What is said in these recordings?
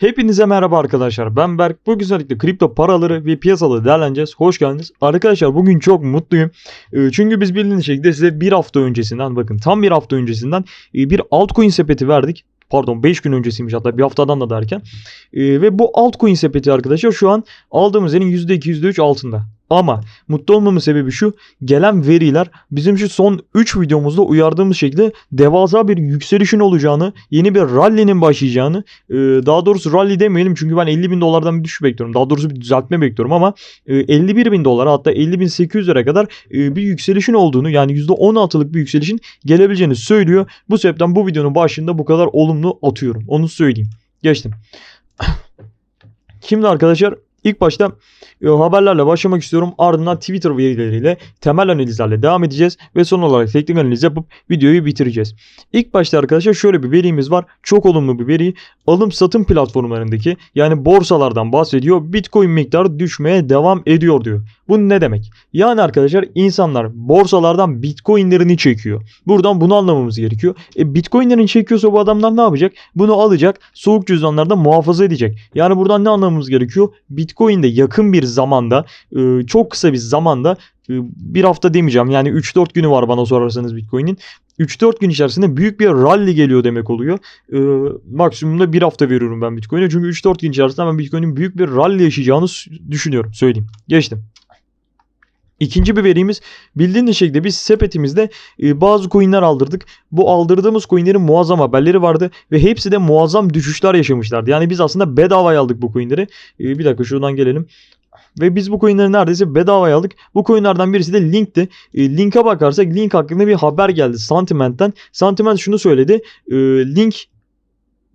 Hepinize merhaba arkadaşlar. Ben Berk. Bugün özellikle kripto paraları ve piyasaları değerleneceğiz. Hoş geldiniz. Arkadaşlar bugün çok mutluyum. Ee, Çünkü biz bildiğiniz şekilde size bir hafta öncesinden bakın tam bir hafta öncesinden e, bir altcoin sepeti verdik. Pardon 5 gün öncesiymiş hatta bir haftadan da derken. Ee, Ve bu altcoin sepeti arkadaşlar şu an aldığımız yerin %2 %3 altında. Ama mutlu olmamın sebebi şu. Gelen veriler bizim şu son 3 videomuzda uyardığımız şekilde devasa bir yükselişin olacağını, yeni bir rally'nin başlayacağını, e, daha doğrusu rally demeyelim çünkü ben 50 bin dolardan bir düşüş bekliyorum. Daha doğrusu bir düzeltme bekliyorum ama e, 51 bin dolara hatta 50 bin 800 lira kadar e, bir yükselişin olduğunu yani %16'lık bir yükselişin gelebileceğini söylüyor. Bu sebepten bu videonun başında bu kadar olumlu atıyorum. Onu söyleyeyim. Geçtim. Şimdi arkadaşlar ilk başta e, haberlerle başlamak istiyorum. Ardından Twitter verileriyle temel analizlerle devam edeceğiz ve son olarak teknik analiz yapıp videoyu bitireceğiz. İlk başta arkadaşlar şöyle bir verimiz var. Çok olumlu bir veri. Alım satım platformlarındaki yani borsalardan bahsediyor. Bitcoin miktarı düşmeye devam ediyor diyor. Bu ne demek? Yani arkadaşlar insanlar borsalardan bitcoinlerini çekiyor. Buradan bunu anlamamız gerekiyor. E, bitcoinlerini çekiyorsa bu adamlar ne yapacak? Bunu alacak soğuk cüzdanlarda muhafaza edecek. Yani buradan ne anlamamız gerekiyor? Bitcoin'de yakın bir zamanda e, çok kısa bir zamanda e, bir hafta demeyeceğim yani 3-4 günü var bana sorarsanız Bitcoin'in. 3-4 gün içerisinde büyük bir rally geliyor demek oluyor. E, maksimumda bir hafta veriyorum ben Bitcoin'e. Çünkü 3-4 gün içerisinde ben Bitcoin'in büyük bir rally yaşayacağını düşünüyorum. Söyleyeyim. Geçtim. İkinci bir verimiz bildiğiniz şekilde biz sepetimizde e, bazı coinler aldırdık. Bu aldırdığımız coinlerin muazzam haberleri vardı ve hepsi de muazzam düşüşler yaşamışlardı. Yani biz aslında bedavaya aldık bu coinleri. E, bir dakika şuradan gelelim. Ve biz bu coinleri neredeyse bedavaya aldık. Bu coinlerden birisi de Link'ti. E, Link'e bakarsak Link hakkında bir haber geldi Sentiment'ten. Sentiment şunu söyledi. E, Link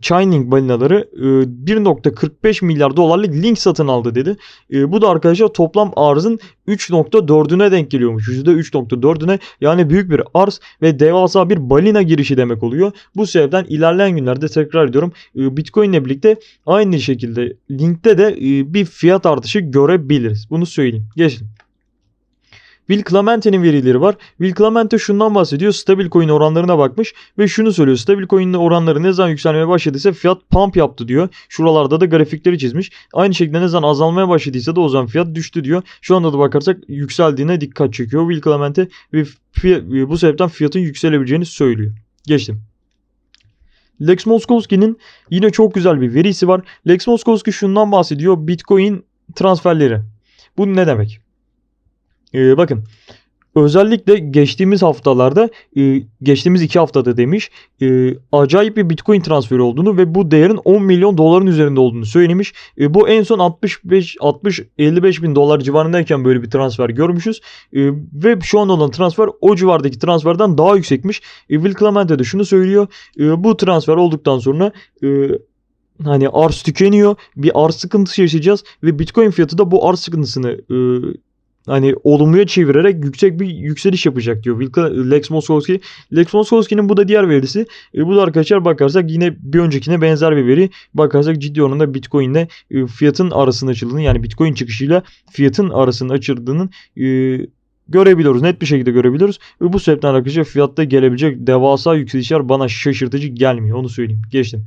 Chainlink balinaları e, 1.45 milyar dolarlık link satın aldı dedi. E, bu da arkadaşlar toplam arzın 3.4'üne denk geliyormuş. %3.4'üne yani büyük bir arz ve devasa bir balina girişi demek oluyor. Bu sebepten ilerleyen günlerde tekrar ediyorum e, Bitcoin ile birlikte aynı şekilde linkte de e, bir fiyat artışı görebiliriz. Bunu söyleyeyim. Geçelim. Will Clemente'nin verileri var. Will Clemente şundan bahsediyor. Stabil coin oranlarına bakmış ve şunu söylüyor. Stabil coin'in oranları ne zaman yükselmeye başladıysa fiyat pump yaptı diyor. Şuralarda da grafikleri çizmiş. Aynı şekilde ne zaman azalmaya başladıysa da o zaman fiyat düştü diyor. Şu anda da bakarsak yükseldiğine dikkat çekiyor Will Clemente ve fi- bu sebepten fiyatın yükselebileceğini söylüyor. Geçtim. Lex Moskowski'nin yine çok güzel bir verisi var. Lex Moskowski şundan bahsediyor. Bitcoin transferleri. Bu ne demek? Ee, bakın özellikle geçtiğimiz haftalarda e, geçtiğimiz iki haftada demiş e, acayip bir bitcoin transferi olduğunu ve bu değerin 10 milyon doların üzerinde olduğunu söylemiş. E, bu en son 65 60 55 bin dolar civarındayken böyle bir transfer görmüşüz. E, ve şu an olan transfer o civardaki transferden daha yüksekmiş. E, Will Clemente de şunu söylüyor. E, bu transfer olduktan sonra e, hani arz tükeniyor. Bir arz sıkıntısı yaşayacağız ve bitcoin fiyatı da bu arz sıkıntısını e, hani olumluya çevirerek yüksek bir yükseliş yapacak diyor Lex Moskowski. Lex Moskowski'nin bu da diğer verisi. E, bu da arkadaşlar bakarsak yine bir öncekine benzer bir veri. Bakarsak ciddi oranda Bitcoin'le e, fiyatın arasının açıldığını yani Bitcoin çıkışıyla fiyatın arasının açıldığının e, görebiliyoruz. Net bir şekilde görebiliyoruz. Ve bu sebepten arkadaşlar fiyatta gelebilecek devasa yükselişler bana şaşırtıcı gelmiyor. Onu söyleyeyim. Geçtim.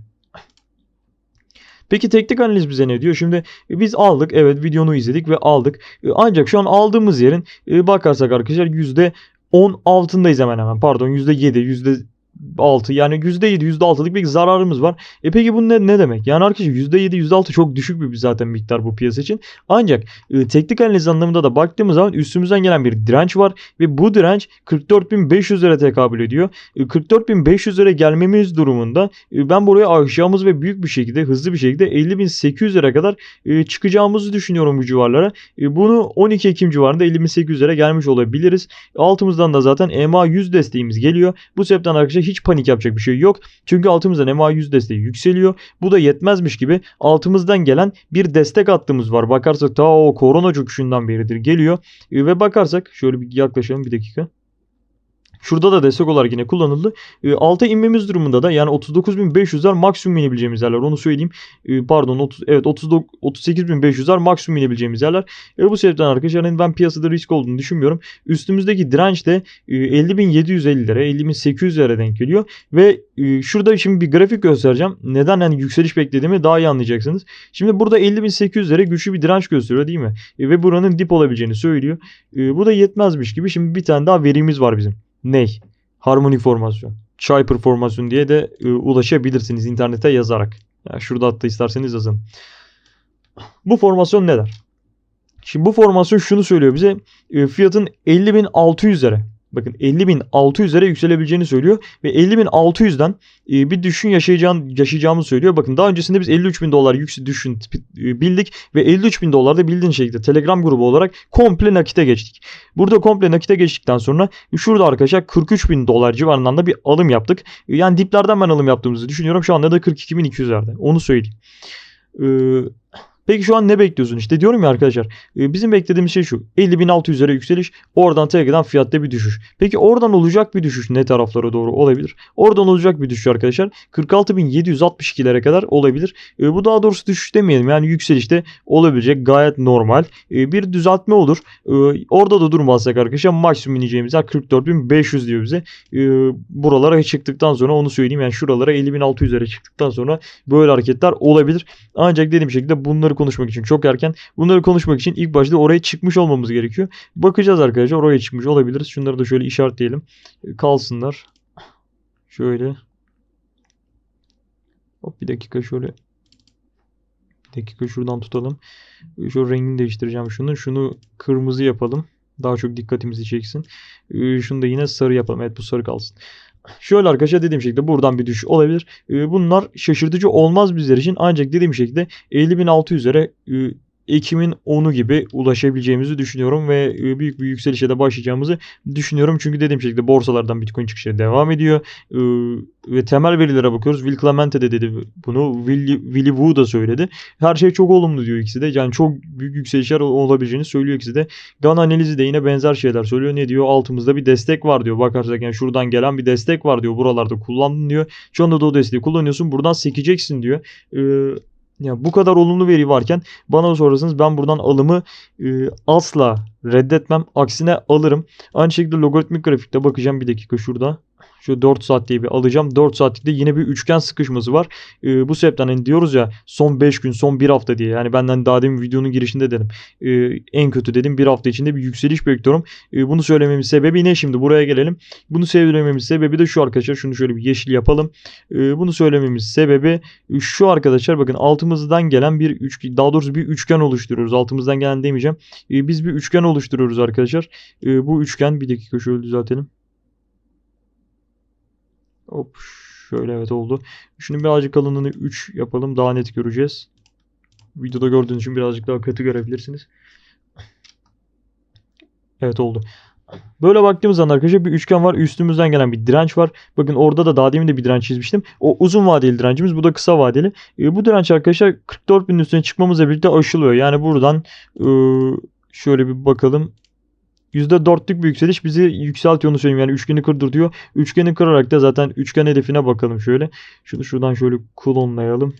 Peki teknik analiz bize ne diyor? Şimdi e, biz aldık evet videonu izledik ve aldık. E, Ancak şu an aldığımız yerin e, bakarsak arkadaşlar %10 altındayız hemen hemen. Pardon %7, %6 yani %7, %6'lık bir zararımız var. E peki bu ne, ne demek? Yani arkadaşlar %7, %6 çok düşük bir zaten miktar bu piyasa için. Ancak e, teknik analiz anlamında da baktığımız zaman üstümüzden gelen bir direnç var ve bu direnç 44.500 lira tekabül ediyor. E, 44.500 lira gelmemiz durumunda e, ben buraya aşacağımız ve büyük bir şekilde hızlı bir şekilde 50.800 lira kadar e, çıkacağımızı düşünüyorum bu civarlara. E, bunu 12 Ekim civarında 50.800 lira gelmiş olabiliriz. Altımızdan da zaten EMA 100 desteğimiz geliyor. Bu sebepten arkadaşlar hiç panik yapacak bir şey yok. Çünkü altımızdan EMA 100 desteği yükseliyor. Bu da yetmezmiş gibi altımızdan gelen bir destek hattımız var. Bakarsak ta o korona çöküşünden beridir geliyor. E, ve bakarsak şöyle bir yaklaşalım bir dakika. Şurada da destek olarak yine kullanıldı. E, alta inmemiz durumunda da yani 39.500'ler maksimum inebileceğimiz yerler onu söyleyeyim. E, pardon 30, evet 39 38.500'ler maksimum inebileceğimiz yerler. E, bu sebepten arkadaşlar hani ben piyasada risk olduğunu düşünmüyorum. Üstümüzdeki direnç de e, 50.750'lere 50.800'lere denk geliyor. Ve e, şurada şimdi bir grafik göstereceğim. Neden hani yükseliş beklediğimi daha iyi anlayacaksınız. Şimdi burada 50.800'lere güçlü bir direnç gösteriyor değil mi? E, ve buranın dip olabileceğini söylüyor. E, bu da yetmezmiş gibi. Şimdi bir tane daha verimiz var bizim. Ney? Harmonik formasyon. Chyper formasyon diye de e, ulaşabilirsiniz internete yazarak. Yani şurada hatta isterseniz yazın. Bu formasyon ne der? Şimdi bu formasyon şunu söylüyor bize. E, fiyatın 50.600'lere bakın 50.600'lere yükselebileceğini söylüyor ve 50.600'den e, bir düşün yaşayacağın yaşayacağımızı söylüyor. Bakın daha öncesinde biz 53.000 dolar yüksek düşün e, bildik ve 53.000 dolarda bildiğin şekilde Telegram grubu olarak komple nakite geçtik. Burada komple nakite geçtikten sonra şurada arkadaşlar 43.000 dolar civarından da bir alım yaptık. Yani diplerden ben alım yaptığımızı düşünüyorum. Şu anda da 42.200'lerde. Onu söyleyeyim. Ee, Peki şu an ne bekliyorsun? İşte diyorum ya arkadaşlar e, bizim beklediğimiz şey şu 50.600'lere yükseliş oradan tekrardan fiyatta bir düşüş. Peki oradan olacak bir düşüş ne taraflara doğru olabilir? Oradan olacak bir düşüş arkadaşlar 46.762'lere kadar olabilir. E, bu daha doğrusu düşüş demeyelim yani yükselişte olabilecek gayet normal e, bir düzeltme olur. Orada da durmazsak arkadaşlar maksimum ineceğimiz yer 44.500 diyor bize. Buralara çıktıktan sonra onu söyleyeyim yani şuralara 50.600'lere çıktıktan sonra böyle hareketler olabilir. Ancak dediğim şekilde bunları konuşmak için çok erken. Bunları konuşmak için ilk başta oraya çıkmış olmamız gerekiyor. Bakacağız arkadaşlar oraya çıkmış olabiliriz. Şunları da şöyle işaretleyelim. Kalsınlar. Şöyle. Hop bir dakika şöyle. Bir dakika şuradan tutalım. Şu rengini değiştireceğim şunu. Şunu kırmızı yapalım. Daha çok dikkatimizi çeksin. Şunu da yine sarı yapalım. Evet bu sarı kalsın. Şöyle arkadaşlar dediğim şekilde buradan bir düşüş olabilir. Bunlar şaşırtıcı olmaz bizler için. Ancak dediğim şekilde 50.600'lere Ekim'in 10'u gibi ulaşabileceğimizi düşünüyorum ve e, büyük bir yükselişe de başlayacağımızı düşünüyorum. Çünkü dediğim şekilde borsalardan Bitcoin çıkışı devam ediyor. E, ve temel verilere bakıyoruz. Will Clemente de dedi bunu. Willy, Willy Wu da söyledi. Her şey çok olumlu diyor ikisi de. Yani çok büyük yükselişler olabileceğini söylüyor ikisi de. GAN analizi de yine benzer şeyler söylüyor. Ne diyor? Altımızda bir destek var diyor. Bakarsak yani şuradan gelen bir destek var diyor. Buralarda kullandın diyor. Şu anda da o desteği kullanıyorsun. Buradan sekeceksin diyor. Eee ya bu kadar olumlu veri varken bana sorarsanız ben buradan alımı e, asla reddetmem. Aksine alırım. Aynı şekilde logaritmik grafikte bakacağım bir dakika şurada. Şu 4 saat diye bir alacağım. 4 saatlikte yine bir üçgen sıkışması var. Ee, bu sebepten hani diyoruz ya son 5 gün son 1 hafta diye. Yani benden daha demin videonun girişinde dedim. Ee, en kötü dedim 1 hafta içinde bir yükseliş bekliyorum. Ee, bunu söylememin sebebi ne şimdi buraya gelelim. Bunu söylememin sebebi de şu arkadaşlar. Şunu şöyle bir yeşil yapalım. Ee, bunu söylememiz sebebi şu arkadaşlar bakın altımızdan gelen bir üçgen daha doğrusu bir üçgen oluşturuyoruz. Altımızdan gelen demeyeceğim. Ee, biz bir üçgen oluşturuyoruz arkadaşlar. Ee, bu üçgen bir dakika şöyle düzeltelim. Hop şöyle evet oldu. Şunun birazcık kalınlığını 3 yapalım. Daha net göreceğiz. Videoda gördüğünüz için birazcık daha kötü görebilirsiniz. Evet oldu. Böyle baktığımız zaman arkadaşlar bir üçgen var. Üstümüzden gelen bir direnç var. Bakın orada da daha demin de bir direnç çizmiştim. O uzun vadeli direncimiz. Bu da kısa vadeli. E, bu direnç arkadaşlar 44 bin üstüne çıkmamızla birlikte aşılıyor. Yani buradan e, şöyle bir bakalım. %4'lük bir yükseliş bizi yükseltiyor onu söyleyeyim. Yani üçgeni kırdır diyor. Üçgeni kırarak da zaten üçgen hedefine bakalım şöyle. Şunu şuradan şöyle klonlayalım.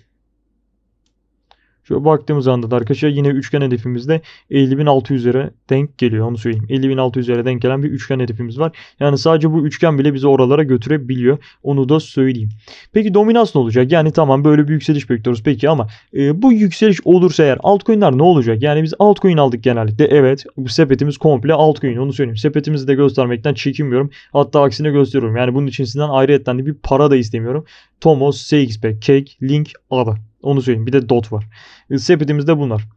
Şöyle baktığımız anda da arkadaşlar yine üçgen hedefimizde 50.600'lere denk geliyor. Onu söyleyeyim. 50.600'lere denk gelen bir üçgen hedefimiz var. Yani sadece bu üçgen bile bizi oralara götürebiliyor. Onu da söyleyeyim. Peki dominans ne olacak? Yani tamam böyle bir yükseliş bekliyoruz. Peki ama e, bu yükseliş olursa eğer altcoin'ler ne olacak? Yani biz altcoin aldık genellikle. Evet bu sepetimiz komple altcoin. Onu söyleyeyim. Sepetimizi de göstermekten çekinmiyorum. Hatta aksine gösteriyorum. Yani bunun için sizden ayrıyetten de bir para da istemiyorum. Tomos, CXP, Cake, Link, ADA. Onu söyleyeyim. Bir de DOT var. E, sepetimizde bunlar.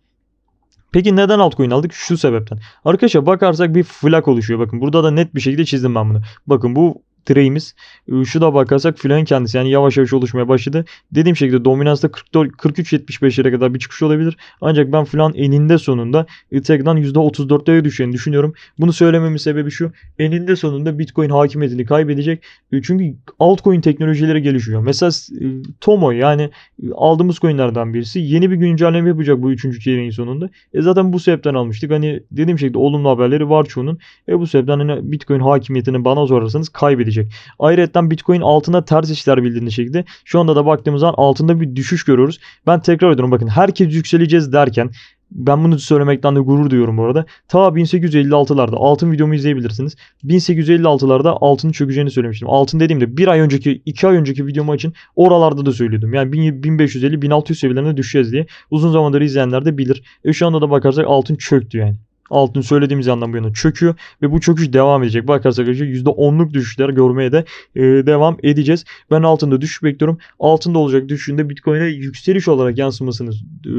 Peki neden altcoin aldık? Şu sebepten. Arkadaşlar bakarsak bir flak oluşuyor. Bakın burada da net bir şekilde çizdim ben bunu. Bakın bu direğimiz. E, Şu da bakarsak filanın kendisi yani yavaş yavaş oluşmaya başladı. Dediğim şekilde dominansta 44 43-75'lere kadar bir çıkış olabilir. Ancak ben filan eninde sonunda tekrardan %34'lere düşeceğini düşünüyorum. Bunu söylememin sebebi şu. Eninde sonunda Bitcoin hakimiyetini kaybedecek. E, Çünkü altcoin teknolojileri gelişiyor. Mesela e, Tomo yani e, aldığımız coinlerden birisi yeni bir güncelleme yapacak bu 3. çeyreğin sonunda. E zaten bu sebepten almıştık. Hani dediğim şekilde olumlu haberleri var çoğunun. E bu sebepten hani Bitcoin hakimiyetini bana sorarsanız kaybedecek. Ayrıca Bitcoin altına ters işler bildiğiniz şekilde şu anda da baktığımız zaman altında bir düşüş görüyoruz. Ben tekrar ediyorum bakın herkes yükseleceğiz derken ben bunu söylemekten de gurur duyuyorum bu arada. Ta 1856'larda altın videomu izleyebilirsiniz. 1856'larda altının çökeceğini söylemiştim. Altın dediğimde bir ay önceki, iki ay önceki videomu için oralarda da söylüyordum. Yani 1550-1600 seviyelerine düşeceğiz diye. Uzun zamandır izleyenler de bilir. E şu anda da bakarsak altın çöktü yani. Altın söylediğimiz yandan bu yana çöküyor ve bu çöküş devam edecek. Bakarsak arkadaşlar %10'luk düşüşler görmeye de e, devam edeceğiz. Ben altında düşüş bekliyorum. Altında olacak düşüşünde Bitcoin'e yükseliş olarak yansımasını e,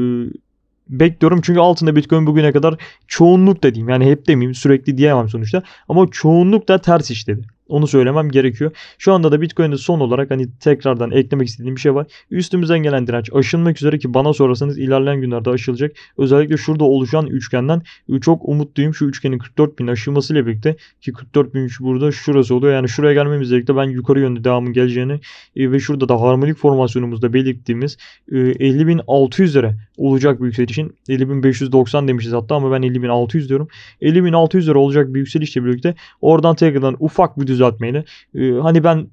bekliyorum. Çünkü altında Bitcoin bugüne kadar çoğunluk da diyeyim. Yani hep demeyeyim sürekli diyemem sonuçta. Ama çoğunluk da ters işledi. Onu söylemem gerekiyor. Şu anda da Bitcoin'de son olarak hani tekrardan eklemek istediğim bir şey var. Üstümüzden gelen direnç aşılmak üzere ki bana sorarsanız ilerleyen günlerde aşılacak. Özellikle şurada oluşan üçgenden çok umutluyum. Şu üçgenin 44 bin aşılmasıyla birlikte ki 44 bin burada şurası oluyor. Yani şuraya gelmemizle birlikte ben yukarı yönde devamın geleceğini e, ve şurada da harmonik formasyonumuzda belirttiğimiz e, 50.600 lira olacak bir yükselişin 50.590 demişiz hatta ama ben 50.600 diyorum. 50.600 lira olacak bir yükselişle birlikte oradan tekrardan ufak bir düzeltmeyle e, hani ben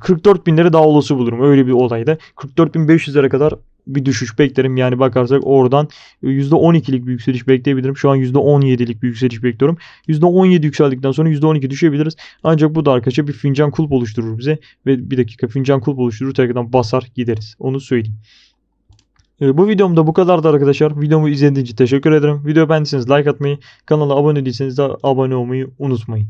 44 binleri daha olası bulurum öyle bir olayda. 44.500'lere kadar bir düşüş beklerim. Yani bakarsak oradan %12'lik bir yükseliş bekleyebilirim. Şu an %17'lik bir yükseliş bekliyorum. %17 yükseldikten sonra %12 düşebiliriz. Ancak bu da arkadaşlar bir fincan kulp oluşturur bize. Ve bir dakika fincan kulp oluşturur. Tekrardan basar gideriz. Onu söyleyeyim. E, Bu videomda bu kadardı arkadaşlar. Videomu izlediğiniz için teşekkür ederim. Video beğendiyseniz like atmayı, kanala abone değilseniz de abone olmayı unutmayın.